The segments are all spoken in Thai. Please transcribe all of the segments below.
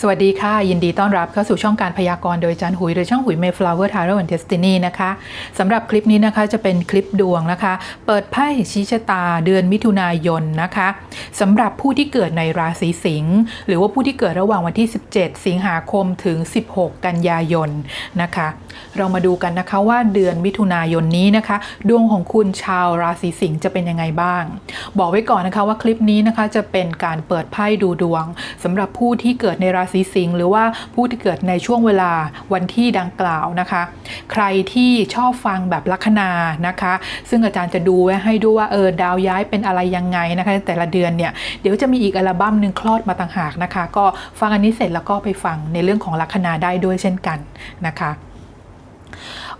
สวัสดีค่ะ ยินดีต้อนรับเข้าสู่ช่องการพยากรณ์โดยจันหุยหรือช่องหุย Mayflower Tarot and Destiny นะคะสำหรับคลิปนี้นะคะจะเป็นคลิปดวงนะคะ เปิดไพ่ชี้ชะตาเดือนมิถุนายนนะคะสำหรับผู้ที่เกิดในราศีสิงห์หรือว่าผู้ที่เกิดระหว่างวันที่ 17 สิงหาคมถึง 16 กันยายนนะคะ เรามาดูกันนะคะว่าเดือนมิถุนายนนี้นะคะ ดวงของคุณชาวราศีสิงห์จะเป็นยังไงบ้าง บอกไว้ก่อนนะคะว่าคลิปนี้นะคะจะเป็นการเปิดไพ่ดูดวงสำหรับผู้ที่เกิดในราศีสิงห์หรือว่าผู้ที่เกิดในช่วงเวลาวันที่ดังกล่าวนะคะ ใครที่ชอบฟังแบบลัคนานะคะ ซึ่งอาจารย์จะดูไว้ให้ดูว่าเออดาวย้ายเป็นอะไรยังไงนะคะ แต่ละเดือนเนี่ยเดี๋ยวจะมีอีกอัลบั้มหนึ่งคลอดมาต่างหากนะคะ ก็ฟังอันนี้เสร็จแล้วก็ไปฟังในเรื่องของลัคนาได้ด้วยเช่นกันนะคะ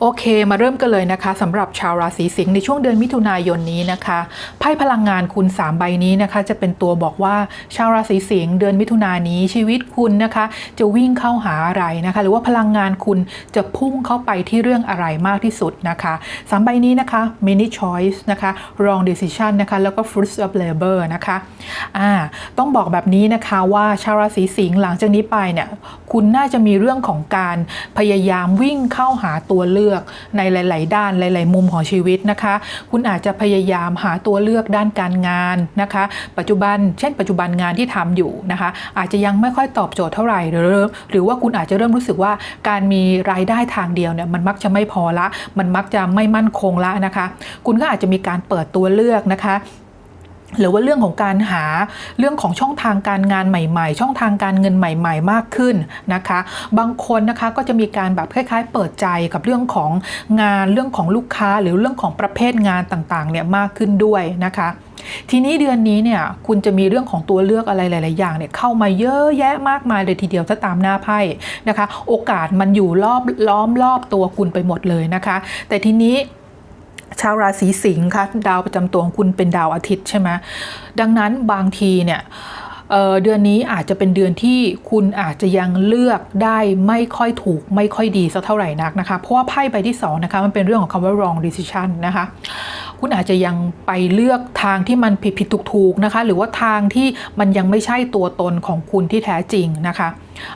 โอเค มาเริ่มกันเลยนะคะสำหรับชาวราศีสิงห์ในช่วงเดือนมิถุนายนนี้นะคะไพ่พลังงานคุณ 3 ใบนี้นะคะ จะเป็นตัวบอกว่าชาวราศีสิงห์เดือนมิถุนายนนี้ชีวิตคุณนะคะ จะวิ่งเข้าหาอะไรนะคะ หรือว่าพลังงานคุณจะพุ่งเข้าไปที่เรื่องอะไรมากที่สุดนะคะสามใบนี้นะคะ mini choice นะคะ wrong decision นะคะแล้วก็ fruits of labor นะคะอ่าต้องบอกแบบนี้นะคะว่าชาวราศีสิงห์หลังจากนี้ไปเนี่ยคุณน่าจะมีเรื่องของการพยายามวิ่งเข้าหาตัวเลือกในหลาย ๆ ด้านหลาย ๆ มุมของชีวิตนะคะ คุณอาจจะพยายามหาตัวเลือกด้านการงานนะคะ ปัจจุบัน เช่น ปัจจุบันงานที่ทำอยู่นะคะ อาจจะยังไม่ค่อยตอบโจทย์เท่าไหร่หรือหรือว่าคุณอาจจะเริ่มรู้สึกว่าการมีรายได้ทางเดียวเนี่ยมันมักจะไม่พอละ มันมักจะไม่มั่นคงละนะคะ คุณก็อาจจะมีการเปิดตัวเลือกนะคะ หรือว่าเรื่องของการหาเรื่องของช่องทางการงานใหม่ ๆ ช่องทางการเงินใหม่ ๆ มากขึ้นนะคะ บางคนนะคะก็จะมีการแบบคล้าย ๆ เปิดใจกับเรื่องของงานเรื่องของลูกค้า หรือเรื่องของประเภทงานต่างๆเนี่ยมากขึ้นด้วยนะคะทีนี้เดือนนี้เนี่ยคุณจะมีเรื่องของตัวเลือกอะไรหลาย ๆ อย่างเนี่ยเข้ามาเยอะแยะมากมายเลยทีเดียวถ้าตามหน้าไพ่นะคะ โอกาสมันอยู่รอบล้อมรอบตัวคุณไปหมดเลยนะคะ แต่ทีนี้ ชาวราศีสิงห์ค่ะดาวประจำตัวของคุณเป็นดาวอาทิตย์ใช่ไหมดังนั้นบางทีเนี่ยเเดือนนี้อาจจะเป็นเดือนที่คุณอาจจะยังเลือกได้ไม่ค่อยถูกไม่ค่อยดีสักเท่าไหร่นักนะคะเพราะว่าไพ่ใบที่สองนะคะมันเป็นเรื่องของคำว่า wrong decision นะคะคุณอาจจะยังไปเลือกทางที่มันผิดผิดถูกถูกนะคะ หรือว่าทางที่มันยังไม่ใช่ตัวตนของคุณที่แท้จริงนะคะ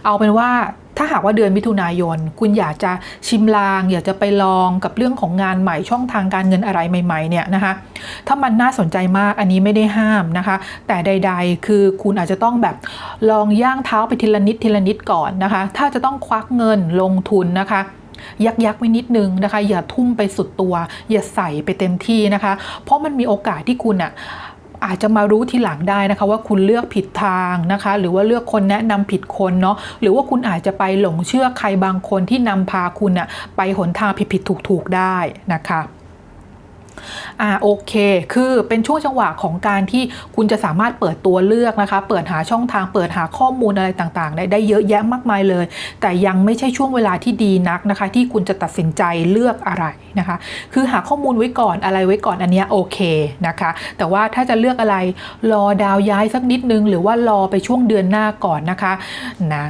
เอาเป็นว่าถ้าหากว่าเดือนมิถุนายน คุณอยากจะชิมลาง อยากจะไปลองกับเรื่องของงานใหม่ช่องทางการเงินอะไรใหม่ๆเนี่ยนะคะถ้ามันน่าสนใจมากอันนี้ไม่ได้ห้ามนะคะ แต่ใด ๆ คือคุณอาจจะต้องแบบลองย่างเท้าไปทีละนิดทีละนิดก่อนนะคะ ถ้าจะต้องควักเงินลงทุนนะคะยักยักไว้นิดนึงนะคะ อย่าทุ่มไปสุดตัว อย่าใส่ไปเต็มที่นะคะ เพราะมันมีโอกาสที่คุณอะ อาจจะมารู้ทีหลังได้นะคะว่าคุณเลือกผิดทางนะคะ หรือว่าเลือกคนแนะนำผิดคนเนาะหรือว่าคุณอาจจะไปหลงเชื่อใครบางคนที่นำพาคุณอะไปหนทางผิดๆถูกๆได้นะคะ อ่าโอเค คือเป็นช่วงจังหวะของการที่คุณจะสามารถเปิดตัวเลือกนะคะ เปิดหาช่องทาง เปิดหาข้อมูลอะไรต่างๆ ได้ได้เยอะแยะมากมายเลย แต่ยังไม่ใช่ช่วงเวลาที่ดีนักนะคะ ที่คุณจะตัดสินใจเลือกอะไรนะคะ คือหาข้อมูลไว้ก่อนอะไรไว้ก่อนอันนี้โอเคนะคะ แต่ว่าถ้าจะเลือกอะไรรอดาวย้ายสักนิดนึง หรือว่ารอไปช่วงเดือนหน้าก่อนนะคะนะ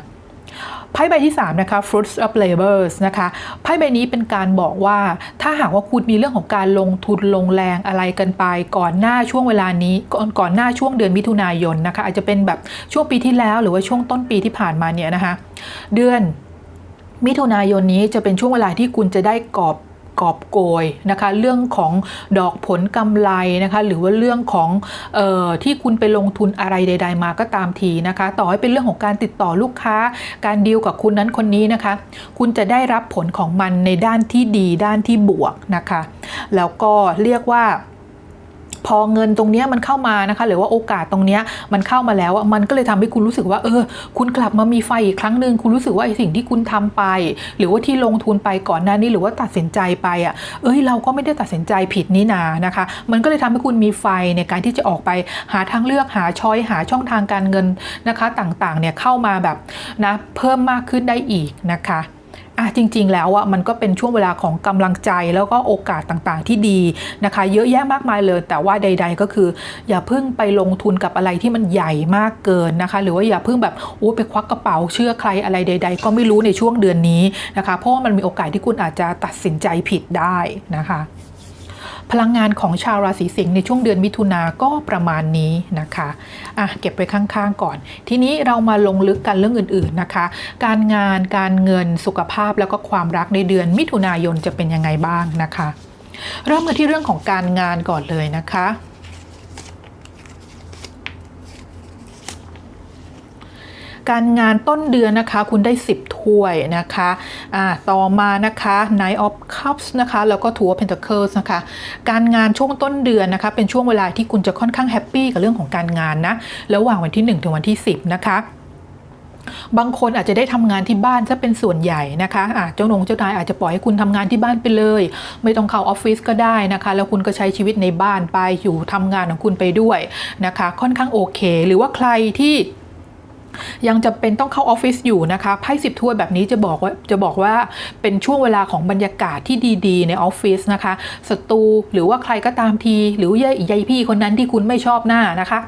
ไพ่ใบที่3นะคะ fruits of labors นะคะไพ่ใบนี้เป็นการบอกว่าถ้าหากว่าคุณมีเรื่องของการลงทุนลงแรงอะไรกันไป ก่อนหน้าช่วงเวลานี้ก่อนก่อนหน้าช่วงเดือนมิถุนายนนะคะอาจจะเป็นแบบช่วงปีที่แล้วหรือว่าช่วงต้นปีที่ผ่านมาเนี่ยนะคะ เดือนมิถุนายนนี้จะเป็นช่วงเวลาที่คุณจะได้กอบ กอบโกยนะคะเรื่องของดอกผลกำไรนะคะหรือว่าเรื่องของออที่คุณไปลงทุนอะไรใด ๆ มาก็ตามทีนะคะ ต่อให้เป็นเรื่องของการติดต่อลูกค้า การดีลกับคุณนั้นคนนี้นะคะ คุณจะได้รับผลของมันในด้านที่ดีด้านที่บวกนะคะ แล้วก็เรียกว่า พอเงินตรงนี้มันเข้ามานะคะ หรือว่าโอกาสตรงนี้มันเข้ามาแล้วมันก็เลยทำให้คุณรู้สึกว่า เออ คุณกลับมามีไฟอีกครั้งหนึ่งคุณรู้สึกว่าไอ้สิ่งที่คุณทำไป หรือว่าที่ลงทุนไปก่อนหน้านี้หรือว่าตัดสินใจไปอะเอ้ยเราก็ไม่ได้ตัดสินใจผิดนี่นานะคะ มันก็เลยทำให้คุณมีไฟในการที่จะออกไปหาทางเลือกหาช้อยหาช่องทางการเงินนะคะ ต่างๆเนี่ยเข้ามาแบบนะเพิ่มมากขึ้นได้อีกนะคะ อะจริง ๆ แล้วอะมันก็เป็นช่วงเวลาของกำลังใจแล้วก็โอกาสต่างๆ ที่ดีนะคะ เยอะแยะมากมายเลย แต่ว่าใด ๆ ก็คือ อย่าเพิ่งไปลงทุนกับอะไรที่มันใหญ่มากเกินนะคะ หรือว่าอย่าเพิ่งแบบโอ้ไปควักกระเป๋าเชื่อใครอะไรใด ๆ ก็ไม่รู้ในช่วงเดือนนี้นะคะ เพราะว่ามันมีโอกาสที่คุณอาจจะตัดสินใจผิดได้นะคะ พลังงานของชาวราศีสิงห์ในช่วงเดือนมิถุนาก็ประมาณนี้นะคะอะเก็บไปข้างๆก่อน ทีนี้เรามาลงลึกกันเรื่องอื่นๆนะคะ การงานการเงินสุขภาพแล้วก็ความรักในเดือนมิถุนายนจะเป็นยังไงบ้างนะคะ เริ่มกันที่เรื่องของการงานก่อนเลยนะคะการงานต้นเดือนนะคะ คุณได้ 10 ถ้วยนะคะอ่าต่อมานะคะ Knight of Cups นะคะแล้วก็ Two of Pentacles นะคะการงานช่วงต้นเดือนนะคะเป็นช่วงเวลาที่คุณจะค่อนข้างแฮปปี้กับเรื่องของการงานนะระหว่างวันที่ 1 ถึงวันที่ 10 นะคะบางคนอาจจะได้ทำงานที่บ้านซะเป็นส่วนใหญ่นะคะะเจ้านงเจ้านายอาจจะปล่อยให้คุณทำงานที่บ้านไปเลย ไม่ต้องเข้าออฟฟิศก็ได้นะคะ แล้วคุณก็ใช้ชีวิตในบ้านไปอยู่ทำงานของคุณไปด้วยนะคะ ค่อนข้างโอเค หรือว่าใครที่ ยังจะเป็นต้องเข้าออฟฟิศอยู่นะคะไพ่สิบถ้วยแบบนี้จะบอกว่าจะบอกว่าเป็นช่วงเวลาของบรรยากาศที่ดีๆ ในออฟฟิศนะคะศัตรูหรือว่าใครก็ตามที หรือยายยายพี่คนนั้นที่คุณไม่ชอบหน้านะคะ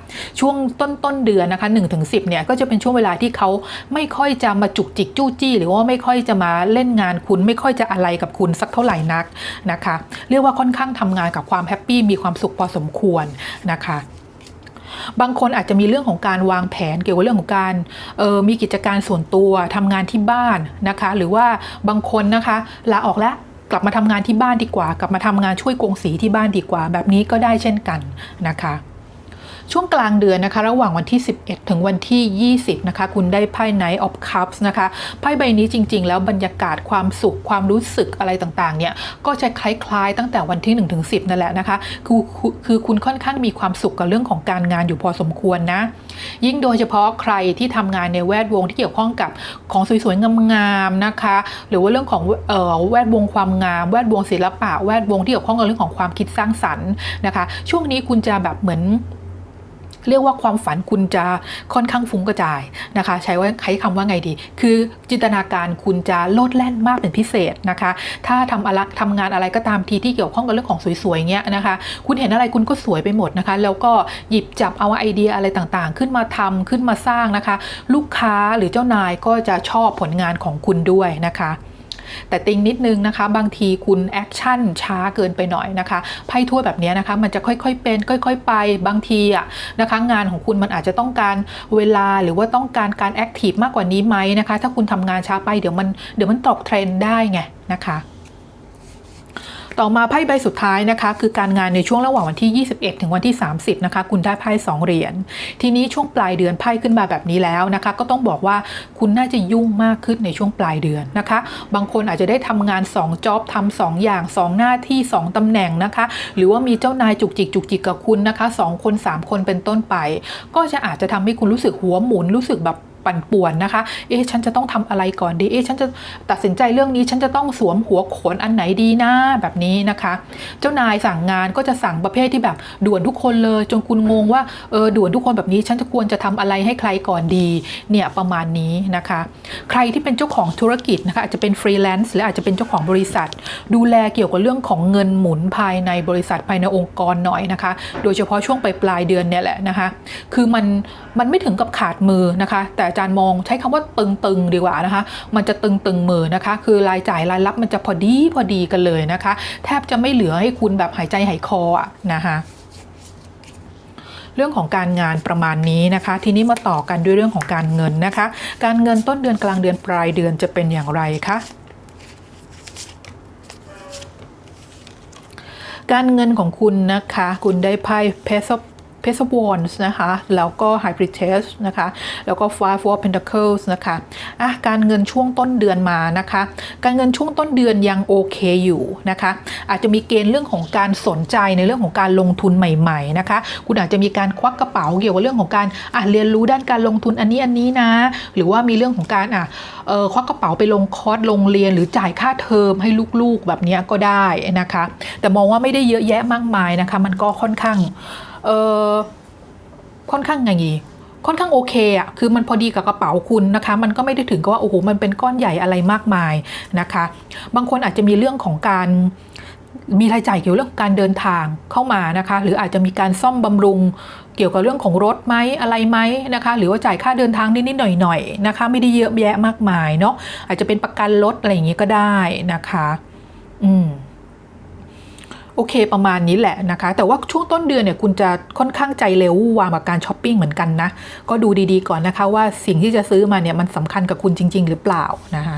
ช่วงต้นต้นเดือนนะคะ1นถึงสิเนี่ยก็จะเป็นช่วงเวลาที่เขาไม่ค่อยจะมาจุกจิกจู้จี้ หรือว่าไม่ค่อยจะมาเล่นงานคุณ ไม่ค่อยจะอะไรกับคุณสักเท่าไหร่นักนะคะ เรียกว่าค่อนข้างทำงานกับความแฮปปี้มีความสุขพอสมควรนะคะ บางคนอาจจะมีเรื่องของการวางแผนเกี่ยวกับเรื่องของการออมีกิจการส่วนตัวทำงานที่บ้านนะคะ หรือว่าบางคนนะคะลาออกแล้วกลับมาทำงานที่บ้านดีกว่า กลับมาทำงานช่วยกงสีที่บ้านดีกว่า แบบนี้ก็ได้เช่นกันนะคะ ช่วงกลางเดือนนะคะ ระหว่างวันที่ 11 ถึงวันที่ 20 นะคะ คุณได้ไพ่ Knight of Cups นะคะไพ่ใบนี้จริง ๆ แล้วบรรยากาศความสุขความรู้สึกอะไรต่างๆ เนี่ยก็จะคล้ายๆ ตั้งแต่วันที่1ถึง10 นั่นแหละนะคะคือคือคุณค่อนข้างมีความสุขกับเรื่องของการงานอยู่พอสมควรนะ ยิ่งโดยเฉพาะใครที่ทำงานในแวดวงที่เกี่ยวข้องกับของสวยๆงามๆนะคะ หรือว่าเรื่องของเอ่อแวดวงความงาม แวดวงศิลปะ แวดวงที่เกี่ยวข้องกับเรื่องของความคิดสร้างสรรค์นะคะ ช่วงนี้คุณจะแบบเหมือน เรียกว่าความฝันคุณจะค่อนข้างฟุ้งกระจายนะคะ ใช้ว่าใช้คำว่าไงดี คือจินตนาการคุณจะโลดแล่นมากเป็นพิเศษนะคะ ถ้าทำอะไรทำงานอะไรก็ตามทีที่เกี่ยวข้องกับเรื่องของสวยๆเงี้ยนะคะ คุณเห็นอะไรคุณก็สวยไปหมดนะคะ แล้วก็หยิบจับเอาไอเดียอะไรต่างๆ ขึ้นมาทำขึ้นมาสร้างนะคะ ลูกค้าหรือเจ้านายก็จะชอบผลงานของคุณด้วยนะคะ แต่ติงนิดนึงนะคะ บางทีคุณแอคชั่นช้าเกินไปหน่อยนะคะไพ่ทั่วแบบนี้นะคะมันจะค่อยๆเป็น ค่อย ๆ ไปบางทีอะนะคะงานของคุณมันอาจจะต้องการเวลาหรือว่าต้องการการแอคทีฟมากกว่านี้ไหมนะคะ ถ้าคุณทำงานช้าไปเดี๋ยวมันเดี๋ยวมันตกเทรนด์ได้ไงนะคะ ต่อมาไพ่ใบสุดท้ายนะคะ คือการงานในช่วงระหว่างวันที่ 21 ถึงวันที่ 30 นะคะ คุณได้ไพ่2เหรียญทีนี้ช่วงปลายเดือนไพ่ขึ้นมาแบบนี้แล้วนะคะ ก็ต้องบอกว่าคุณน่าจะยุ่งมากขึ้นในช่วงปลายเดือนนะคะ บางคนอาจจะได้ทำงาน2จ็อบทำ2อย่าง 2 หน้าที่ 2ตำแหน่งนะคะ หรือว่ามีเจ้านายจุกจิกจุกจิกกับคุณนะคะ 2 คน 3 คนเป็นต้นไป ก็จะอาจจะทำให้คุณรู้สึกหัวหมุนรู้สึกแบบ ปั่นป่วนนะคะ เอ๊ะฉันจะต้องทำอะไรก่อนดี เอ๊ะฉันจะตัดสินใจเรื่องนี้ฉันจะต้องสวมหัวโขนอันไหนดีนะแบบนี้นะคะ เจ้านายสั่งงานก็จะสั่งประเภทที่แบบด่วนทุกคนเลย จนคุณงงว่าเออด่วนทุกคนแบบนี้ฉันจะควรจะทำอะไรให้ใครก่อนดีเนี่ยประมาณนี้นะคะ ใครที่เป็นเจ้าของธุรกิจนะคะอาจจะเป็นฟรีแลนซ์หรืออาจจะเป็นเจ้าของบริษัท ดูแลเกี่ยวกับเรื่องของเงินหมุนภายในบริษัทภายในองค์กรหน่อยนะคะ โดยเฉพาะช่วงปลายปลายเดือนเนี่ยแหละนะคะ คือมันมันไม่ถึงกับขาดมือนะคะ แต่อาจารย์มองใช้คำว่าตึงๆดีกว่านะคะ มันจะตึงๆมือนะคะ คือรายจ่ายรายรับมันจะพอดีพอดีกันเลยนะคะ แทบจะไม่เหลือให้คุณแบบหายใจหายคออะนะคะเรื่องของการงานประมาณนี้นะคะ ทีนี้มาต่อกันด้วยเรื่องของการเงินนะคะ การเงินต้นเดือนกลางเดือนปลายเดือนจะเป็นอย่างไรคะการเงินของคุณนะคะ คุณได้ไพ่เพซ Page of Page of Wands นะคะ แล้วก็ High Priestess นะคะ แล้วก็ Five of Pentacles นะคะอะการเงินช่วงต้นเดือนมานะคะ การเงินช่วงต้นเดือนยังโอเคอยู่นะคะ อาจจะมีเกณฑ์เรื่องของการสนใจในเรื่องของการลงทุนใหม่ ๆนะคะ คุณอาจจะมีการควักกระเป๋าเกี่ยวกับเรื่องของการอะเรียนรู้ด้านการลงทุนอันนี้อันนี้นะ หรือว่ามีเรื่องของการอะเออควักกระเป๋าไปลงคอร์สโรงเรียน หรือจ่ายค่าเทอมให้ลูกๆแบบเนี้ยก็ได้นะคะ แต่มองว่าไม่ได้เยอะแยะมากมายนะคะ มันก็ค่อนข้าง เออค่อนข้างไงดีค่อนข้างโอเคอะคือมันพอดีกับกระเป๋าคุณนะคะ มันก็ไม่ได้ถึงกับว่าโอ้โห มันเป็นก้อนใหญ่อะไรมากมายนะคะ บางคนอาจจะมีเรื่องของการมีรายจ่ายเกี่ยวกับเรื่องการเดินทางเข้ามานะคะ หรืออาจจะมีการซ่อมบำรุงเกี่ยวกับเรื่องของรถไหมอะไรไหมนะคะ หรือว่าจ่ายค่าเดินทางนิดๆหน่อยๆนะคะ ไม่ได้เยอะแยะมากมายเนาะอาจจะเป็นประกันรถอะไรอย่างงี้ก็ได้นะคะ อืม เคประมาณนี้แหละนะคะ แต่ว่าช่วงต้นเดือนเนี่ยคุณจะค่อนข้างใจเร็วว่ามกับการช้อปปิ้งเหมือนกันนะ ก็ดูดีๆก่อนนะคะว่าสิ่งที่จะซื้อมาเนี่ยมันสำคัญกับคุณจริง ๆ หรือเปล่านะคะ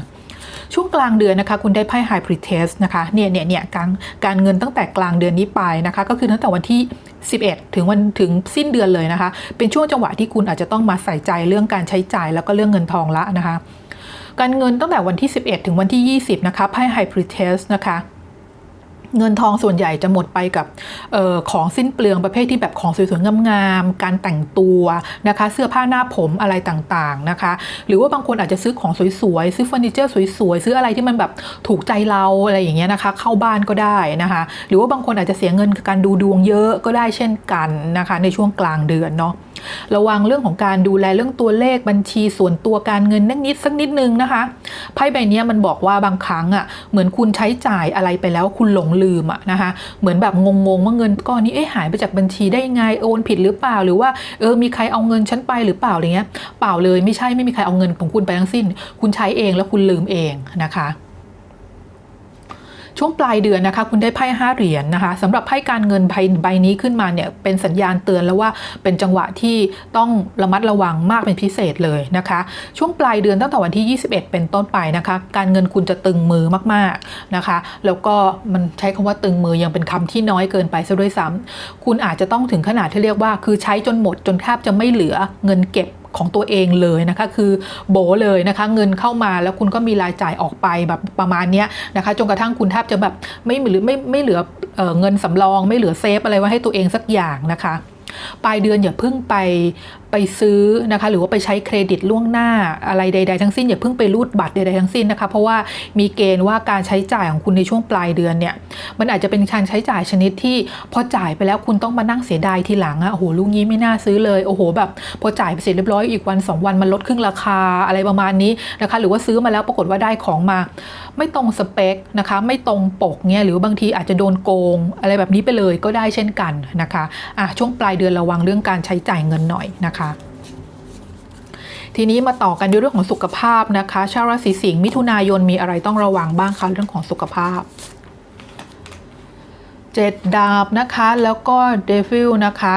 ช่วงกลางเดือนนะคะ คุณได้ไพ่ High Priestess นะคะเนี่ยเนี่ยเนี่ยการการเงินตั้งแต่กลางเดือนนี้ไปนะคะ ก็คือตั้งแต่วันที่ 11 ถึงวันถึงสิ้นเดือนเลยนะคะ เป็นช่วงจังหวะที่คุณอาจจะต้องมาใส่ใจเรื่องการใช้จ่ายแล้วก็เรื่องเงินทองละนะคะ การเงินตั้งแต่วันที่ 11 ถึงวันที่ 20 นะคะไพ่ High Priestess นะคะ เงินทองส่วนใหญ่จะหมดไปกับออของสิ้นเปลืองประเภทที่แบบของสวยๆงามๆการแต่งตัวนะคะ เสื้อผ้าหน้าผมอะไรต่างๆนะคะ หรือว่าบางคนอาจจะซื้อของสวยๆซื้อเฟอร์นิเจอร์สวยๆซื้ออะไรที่มันแบบถูกใจเราอะไรอย่างเงี้ยนะคะ เข้าบ้านก็ได้นะคะ หรือว่าบางคนอาจจะเสียเงินกับการดูดวงเยอะก็ได้เช่นกันนะคะ ในช่วงกลางเดือนเนาะระวังเรื่องของการดูแลเรื่องตัวเลขบัญชีส่วนตัวการเงินนิดนิดสักนิดนึงนะคะไพ่ใบนี้มันบอกว่าบางครั้งอะ่ะเหมือนคุณใช้จ่ายอะไรไปแล้วคุณหลงลืมอะนะคะเหมือนแบบงงๆว่าเงินก้อนนี้เอ๊ะหายไปจากบัญชีได้ยังไงโอนผิดหรือเปล่าหรือว่าเออมีใครเอาเงินฉันไปหรือเปล่าอะไรเงี้ยเปล่าเลยไม่ใช่ไม่มีใครเอาเงินของคุณไปทั้งสิ้น คุณใช้เองแล้วคุณลืมเองนะคะ ช่วงปลายเดือนนะคะ คุณได้ไพ่ห้าเหรียญนะคะสำหรับไพ่การเงินใบนี้ขึ้นมาเนี่ยเป็นสัญญาณเตือนแล้วว่าเป็นจังหวะที่ต้องระมัดระวังมากเป็นพิเศษเลยนะคะ ช่วงปลายเดือนตั้งแต่วันที่ 21 เป็นต้นไปนะคะ การเงินคุณจะตึงมือมากๆนะคะ แล้วก็มันใช้คำว่าตึงมือยังเป็นคำที่น้อยเกินไปซะด้วยซ้ำคุณอาจจะต้องถึงขนาดที่เรียกว่า คือใช้จนหมดจนแทบจะไม่เหลือเงินเก็บ ของตัวเองเลยนะคะคือโบเลยนะคะเงินเข้ามาแล้วคุณก็มีรายจ่ายออกไปแบบประมาณนี้นะคะจนกระทั่งคุณแทบจะแบบไม่เหลือไม่ไม่เหลือเออเงินสำรอง ไม่เหลือเซฟอะไรไว้ให้ตัวเองสักอย่างนะคะปลายเดือนอย่าเพิ่งไป ไปซื้อนะคะหรือว่าไปใช้เครดิตล่วงหน้าอะไรใด ๆ ทั้งสิ้นอย่าเพิ่งไปรูดบัตรใดๆทั้งสิ้นนะคะเพราะว่ามีเกณฑ์ว่าการใช้จ่ายของคุณในช่วงปลายเดือนเนี่ยมันอาจจะเป็นการใช้จ่ายชนิดที่พอจ่ายไปแล้วคุณต้องมานั่งเสียดายทีหลังอะโอ้โหลูกนี้ไม่น่าซื้อเลยโอ้โหแบบพอจ่ายไปเสร็จเรียบร้อยอีกวัน 2 วันมันลดครึ่งราคาอะไรประมาณนี้นะคะหรือว่าซื้อมาแล้วปรากฏว่าได้ของมา ไม่ตรงสเปคนะคะไม่ตรงปกเนี่ยหรือบางทีอาจจะโดนโกง อะไรแบบนี้ไปเลยก็ได้เช่นกันนะคะอะช่วงปลายเดือนระวังเรื่องการใช้จ่ายเงินหน่อยนะคะทีนี้มาต่อกันด้วยเรื่องของสุขภาพนะคะ ชาวราศีสิงห์มิถุนายนมีอะไรต้องระวังบ้างคะเรื่องของสุขภาพเจ็ดดาบนะคะแล้วก็เดฟิลนะคะ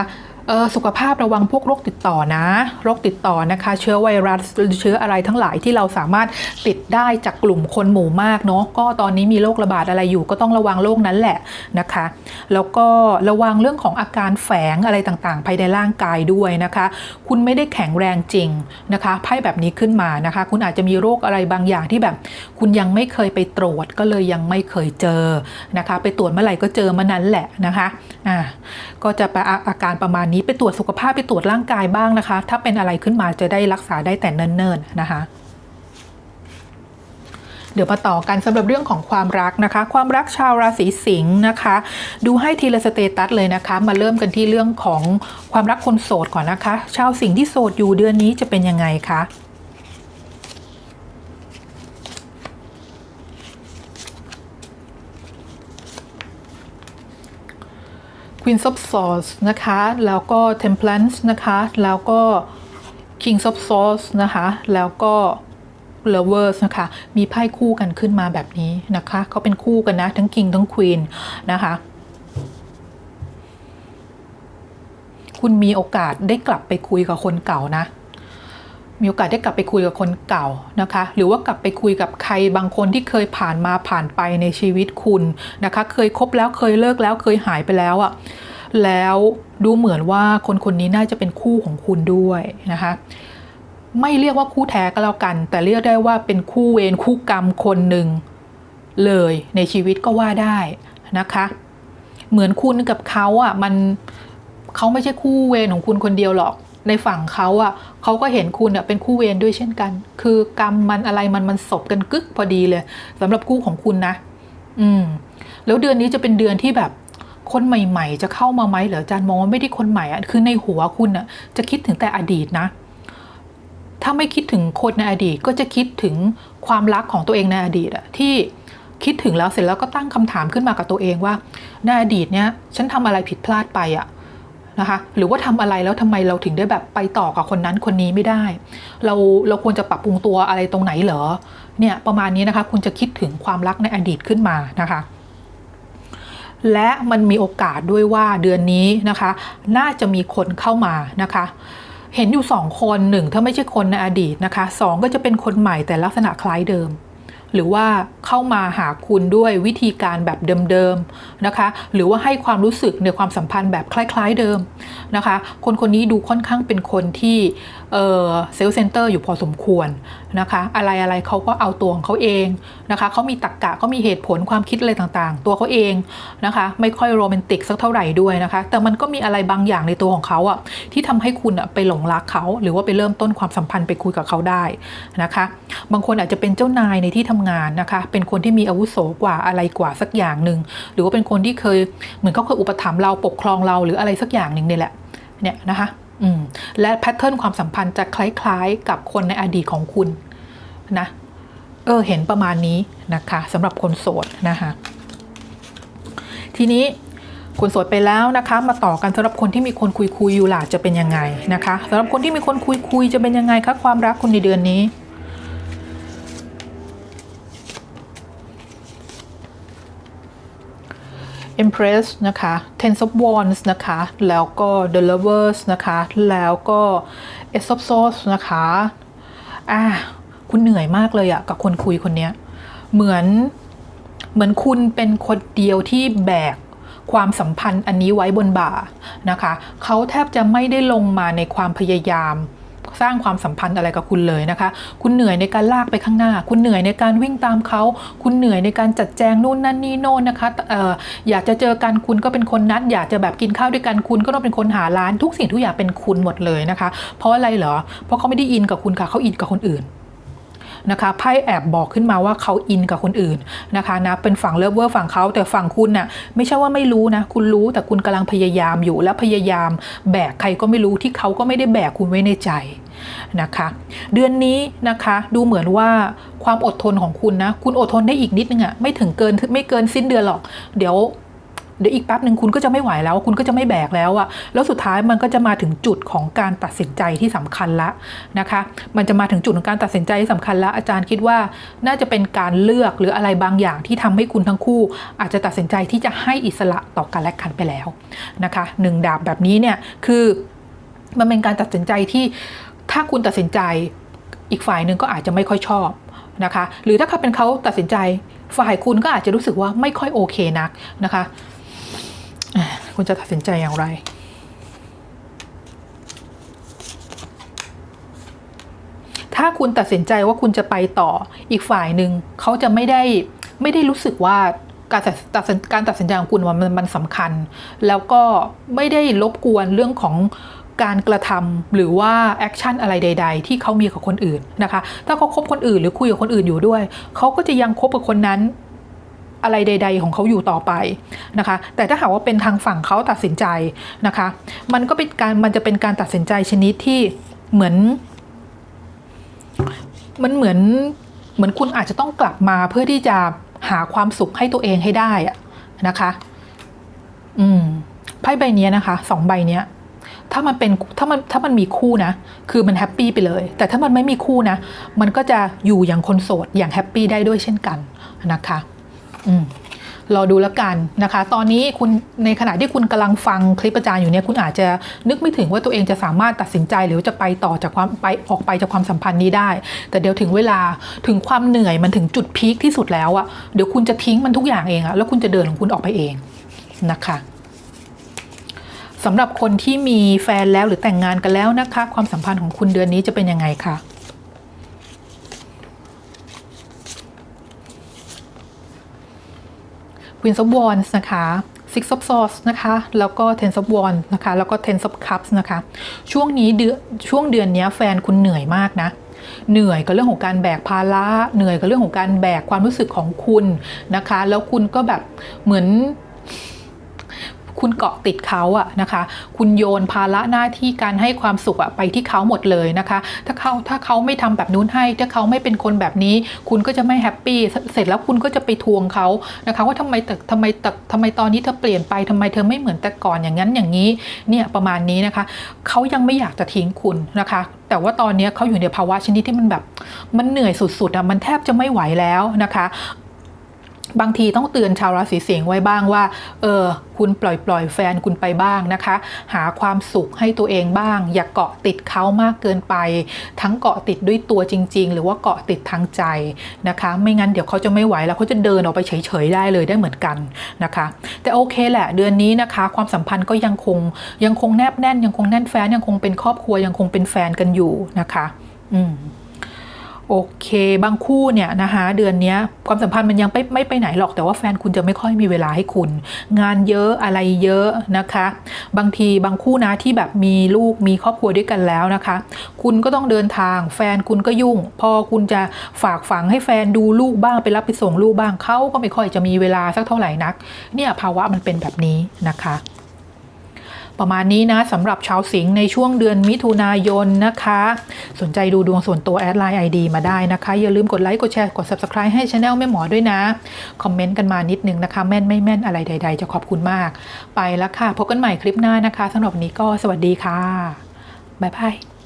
สุขภาพระวังพวกโรคติดต่อนะ โรคติดต่อนะคะ เชื้อไวรัสเชื้ออะไรทั้งหลายที่เราสามารถติดได้จากกลุ่มคนหมู่มากเนาะก็ตอนนี้มีโรคระบาดอะไรอยู่ก็ต้องระวังโรคนั้นแหละนะคะ แล้วก็ระวังเรื่องของอาการแฝงอะไรต่างๆ ภายในร่างกายด้วยนะคะ คุณไม่ได้แข็งแรงจริงนะคะไพ่แบบนี้ขึ้นมานะคะ คุณอาจจะมีโรคอะไรบางอย่างที่แบบ คุณยังไม่เคยไปตรวจก็เลยยังไม่เคยเจอนะคะ ไปตรวจเมื่อไหร่ก็เจอเมื่อนั้นแหละนะคะอ่าก็จะไปอาการประมาณนี้ไปตรวจสุขภาพไปตรวจร่างกายบ้างนะคะ ถ้าเป็นอะไรขึ้นมาจะได้รักษาได้แต่เนิ่นๆนะคะ เดี๋ยวมาต่อกันสำหรับเรื่องของความรักนะคะ ความรักชาวราศีสิงห์นะคะ ดูให้ทีละสเตตัสเลยนะคะ มาเริ่มกันที่เรื่องของความรักคนโสดก่อนนะคะ ชาวสิงห์ที่โสดอยู่เดือนนี้จะเป็นยังไงคะ Queen of Swords นะคะ แล้วก็ Temperance นะคะ แล้วก็ King of Swords นะคะ แล้วก็ Lovers นะคะ มีไพ่คู่กันขึ้นมาแบบนี้นะคะเขาเป็นคู่กันนะ ทั้ง King ทั้ง Queen นะคะคุณมีโอกาสได้กลับไปคุยกับคนเก่านะ มีโอกาสได้กลับไปคุยกับคนเก่านะคะ หรือว่ากลับไปคุยกับใครบางคนที่เคยผ่านมาผ่านไปในชีวิตคุณนะคะ เคยคบแล้วเคยเลิกแล้วเคยหายไปแล้วอะ่ะแล้วดูเหมือนว่าคนคนนี้น่าจะเป็นคู่ของคุณด้วยนะคะ ไม่เรียกว่าคู่แท้ก็แล้วกัน แต่เรียกได้ว่าเป็นคู่เวรคู่กรรมคนหนึ่งเลยในชีวิตก็ว่าได้นะคะ เหมือนคุณกับเขาอะมันเขาไม่ใช่คู่เวรของคุณคนเดียวหรอก ในฝั่งเขาอะเขาก็เห็นคุณอะเป็นคู่เวรด้วยเช่นกัน คือกรรมมันอะไรมันมันศบกันกึกพอดีเลยสำหรับคู่ของคุณนะ อืม แล้วเดือนนี้จะเป็นเดือนที่แบบคนใหม่ ๆ จะเข้ามาไหมเหรออาจารย์มองว่าไม่ได้คนใหม่อะคือในหัวคุณอะจะคิดถึงแต่อดีตนะ ถ้าไม่คิดถึงคนในอดีตก็จะคิดถึงความรักของตัวเองในอดีตอะที่คิดถึงแล้วเสร็จแล้วก็ตั้งคำถามขึ้นมากับตัวเองว่าในอดีตเนี้ยฉันทำอะไรผิดพลาดไปอะ นะคะหรือว่าทำอะไรแล้วทำไมเราถึงได้แบบไปต่อกับคนนั้นคนนี้ไม่ได้ เราเราควรจะปรับปรุงตัวอะไรตรงไหนเหรอเนี่ยประมาณนี้นะคะคุณจะคิดถึงความรักในอดีตขึ้นมานะคะและมันมีโอกาสด้วยว่าเดือนนี้นะคะ น่าจะมีคนเข้ามานะคะ เห็นอยู่สองคนหนึ่งถ้าไม่ใช่คนในอดีตนะคะสองก็จะเป็นคนใหม่แต่ลักษณะคล้ายเดิม หรือว่าเข้ามาหาคุณด้วยวิธีการแบบเดิมๆนะคะ หรือว่าให้ความรู้สึกในความสัมพันธ์แบบคล้ายๆเดิมนะคะ คนคนนี้ดูค่อนข้างเป็นคนที่เซลล์เซนเตอร์อยู่พอสมควรนะคะ อะไรอะไรเขาก็เอาตัวของเขาเองนะคะเขามีตรรกกะเขามีเหตุผลความคิดอะไรต่างๆ ตัวเขาเองนะคะ ไม่ค่อยโรแมนติกสักเท่าไหร่ด้วยนะคะ แต่มันก็มีอะไรบางอย่างในตัวของเขาอะที่ทำให้คุณไปหลงรักเขา หรือว่าไปเริ่มต้นความสัมพันธ์ไปคุยกับเขาได้นะคะ บางคนอาจจะเป็นเจ้านายในที่ทำงานนะคะ เป็นคนที่มีอาวุโสกว่าอะไรกว่าสักอย่างหนึ่งหรือว่าเป็นคนที่เคยเหมือนเขาเคยอุปถัมภ์เราปกครองเราหรืออะไรสักอย่างหนึ่งเนี่ยแหละเนี่ยนะคะอืมและแพทเทิร์นความสัมพันธ์จะคล้ายๆ กับคนในอดีตของคุณนะเออเห็นประมาณนี้นะคะสำหรับคนโสดนะคะทีนี้คนโสดไปแล้วนะคะ มาต่อกันสำหรับคนที่มีคนคุยคุยอยู่ล่ะจะเป็นยังไงนะคะสำหรับคนที่มีคนคุยคุยจะเป็นยังไงคะความรักคุณในเดือนนี้ Empress นะคะ Ten of Wands นะคะ แล้วก็ The Lovers นะคะ แล้วก็ Ace of Swords นะคะอ่าคุณเหนื่อยมากเลยอะกับคนคุยคนเนี้ยเหมือนเหมือนคุณเป็นคนเดียวที่แบกความสัมพันธ์อันนี้ไว้บนบ่านะคะ เขาแทบจะไม่ได้ลงมาในความพยายาม สร้างความสัมพันธ์อะไรกับคุณเลยนะคะ คุณเหนื่อยในการลากไปข้างหน้า คุณเหนื่อยในการวิ่งตามเขา คุณเหนื่อยในการจัดแจงนู่นนั่นนี่โน่นนะคะเอ่ออยากจะเจอกันคุณก็เป็นคนนัด อยากจะแบบกินข้าวด้วยกันคุณก็ต้องเป็นคนหาร้าน ทุกสิ่งทุกอย่างเป็นคุณหมดเลยนะคะ เพราะอะไรเหรอ เพราะเขาไม่ได้อินกับคุณค่ะเขาอินกับคนอื่น นะคะไพ่แอบบอกขึ้นมาว่าเขาอินกับคนอื่นนะคะนะเป็นฝั่งเลิฟเวอร์ฝั่งเขาแต่ฝั่งคุณน่ะไม่ใช่ว่าไม่รู้นะคุณรู้แต่คุณกำลังพยายามอยู่และพยายามแบกใครก็ไม่รู้ที่เขาก็ไม่ได้แบกคุณไว้ในใจนะคะเดือนนี้นะคะดูเหมือนว่าความอดทนของคุณนะ คุณอดทนได้อีกนิดนึงอะไม่ถึงเกินไม่เกินสิ้นเดือนหรอก เดี๋ยว เดี๋ยวอีกแป๊บหนึ่งคุณก็จะไม่ไหวแล้ว คุณก็จะไม่แบกแล้วอะแล้วสุดท้ายมันก็จะมาถึงจุดของการตัดสินใจที่สำคัญละนะคะ มันจะมาถึงจุดของการตัดสินใจที่สำคัญละอาจารย์คิดว่าน่าจะเป็นการเลือกหรืออะไรบางอย่างที่ทำให้คุณทั้งคู่ อาจจะตัดสินใจที่จะให้อิสระต่อกันและกันไปแล้วนะคะหนึ่งดาบแบบนี้เนี่ยคือมันเป็นการตัดสินใจที่ถ้าคุณตัดสินใจอีกฝ่ายหนึ่งก็อาจจะไม่ค่อยชอบนะคะ หรือถ้าเขาเป็นเขาตัดสินใจฝ่ายคุณก็อาจจะรู้สึกว่าไม่ค่อยโอเคนักนะคะ คุณจะตัดสินใจอย่างไร ถ้าคุณตัดสินใจว่าคุณจะไปต่ออีกฝ่ายหนึ่งเขาจะไม่ได้ไม่ได้รู้สึกว่าการตัดตัดการตัดสินใจของคุณมันมันสำคัญ แล้วก็ไม่ได้รบกวนเรื่องของการกระทำหรือว่าแอคชั่นอะไรใด ๆ ที่เขามีกับคนอื่นนะคะ ถ้าเขาคบคนอื่นหรือคุยกับคนอื่นอยู่ด้วย เขาก็จะยังคบกับคนนั้น อะไรใด ๆ ของเขาอยู่ต่อไปนะคะ แต่ถ้าหากว่าเป็นทางฝั่งเขาตัดสินใจนะคะ มันก็เป็นการมันจะเป็นการตัดสินใจชนิดที่เหมือน มันเหมือนเหมือนคุณอาจจะต้องกลับมาเพื่อที่จะหาความสุขให้ตัวเองให้ได้อะนะคะ อืมไพ่ใบนี้นะคะสองใบเนี้ยถ้ามันเป็นถ้ามันถ้ามันมีคู่นะ คือมันแฮปปี้ไปเลย แต่ถ้ามันไม่มีคู่นะ มันก็จะอยู่อย่างคนโสดอย่างแฮปปี้ได้ด้วยเช่นกันนะคะ รอดูแล้วกันนะคะ ตอนนี้คุณในขณะที่คุณกำลังฟังคลิปอาจารย์อยู่เนี่ยคุณอาจจะนึกไม่ถึงว่าตัวเองจะสามารถตัดสินใจหรือจะไปต่อจากความไปออกไปจากความสัมพันธ์นี้ได้ แต่เดี๋ยวถึงเวลาถึงความเหนื่อยมันถึงจุดพีคที่สุดแล้วอะเดี๋ยวคุณจะทิ้งมันทุกอย่างเองอะแล้วคุณจะเดินของคุณออกไปเองนะคะสำหรับคนที่มีแฟนแล้วหรือแต่งงานกันแล้วนะคะ ความสัมพันธ์ของคุณเดือนนี้จะเป็นยังไงคะ Queen of Wands นะคะ Six of Swords นะคะ แล้วก็ Ten of Wands นะคะ แล้วก็ Ten of Cups นะคะ ช่วงนี้เดือนช่วงเดือนนี้แฟนคุณเหนื่อยมากนะเหนื่อยกับเรื่องของการแบกภาระเหนื่อยกับเรื่องของการแบกความรู้สึกของคุณนะคะ แล้วคุณก็แบบเหมือน คุณเกาะติดเขาอะนะคะ คุณโยนภาระหน้าที่การให้ความสุขอะไปที่เขาหมดเลยนะคะ ถ้าเขาถ้าเขาไม่ทำแบบนู้นให้ ถ้าเขาไม่เป็นคนแบบนี้ คุณก็จะไม่แฮปปี้เสร็จแล้วคุณก็จะไปทวงเขานะคะ ว่าทำไมแต่ทำไมแต่ทำไมตอนนี้เธอเปลี่ยนไปทำไมเธอไม่เหมือนแต่ก่อนอย่างนั้นอย่างนี้เนี่ยประมาณนี้นะคะเขายังไม่อยากจะทิ้งคุณนะคะแต่ว่าตอนนี้เขาอยู่ในภาวะชนิดที่มันแบบ มันเหนื่อยสุดๆอะมันแทบจะไม่ไหวแล้วนะคะ บางทีต้องเตือนชาวราศีสิงห์ไว้บ้างว่า เออ คุณปล่อยปล่อยแฟนคุณไปบ้างนะคะ หาความสุขให้ตัวเองบ้าง อย่าเกาะติดเขามากเกินไป ทั้งเกาะติดด้วยตัวจริง ๆ หรือว่าเกาะติดทางใจนะคะ ไม่งั้นเดี๋ยวเขาจะไม่ไหวแล้วเขาจะเดินออกไปเฉยๆได้เลยได้เหมือนกันนะคะ แต่โอเคแหละเดือนนี้นะคะ ความสัมพันธ์ก็ยังคงยังคงแนบแน่นยังคงแน่นแฟนยังคงเป็นครอบครัวยังคงเป็นแฟนกันอยู่นะคะ อืม โอเค บางคู่เนี่ยนะคะเดือนนี้ความสัมพันธ์มันยังไม่ไม่ไปไหนหรอกแต่ว่าแฟนคุณจะไม่ค่อยมีเวลาให้คุณ งานเยอะอะไรเยอะนะคะ บางทีบางคู่นะที่แบบมีลูกมีครอบครัวด้วยกันแล้วนะคะ คุณก็ต้องเดินทาง แฟนคุณก็ยุ่ง พอคุณจะฝากฝังให้แฟนดูลูกบ้างไปรับไปส่งลูกบ้างเขาก็ไม่ค่อยจะมีเวลาสักเท่าไหร่นัก เนี่ยภาวะมันเป็นแบบนี้นะคะ ประมาณนี้นะสำหรับชาวสิงห์ในช่วงเดือนมิถุนายนนะคะ สนใจดูดวงส่วนตัวแอดไลน์ไอดีมาได้นะคะ อย่าลืมกดไลค์กดแชร์กด Subscribe ให้ช anel แม่หมอด้วยนะ คอมเมนต์กันมานิดนึงนะคะ แม่นไม่แม่นอะไรใด ๆ จะขอบคุณมาก ไปแล้วค่ะ พบกันใหม่คลิปหน้านะคะสำหรับวันนี้ก็สวัสดีค่ะบ๊ายบาย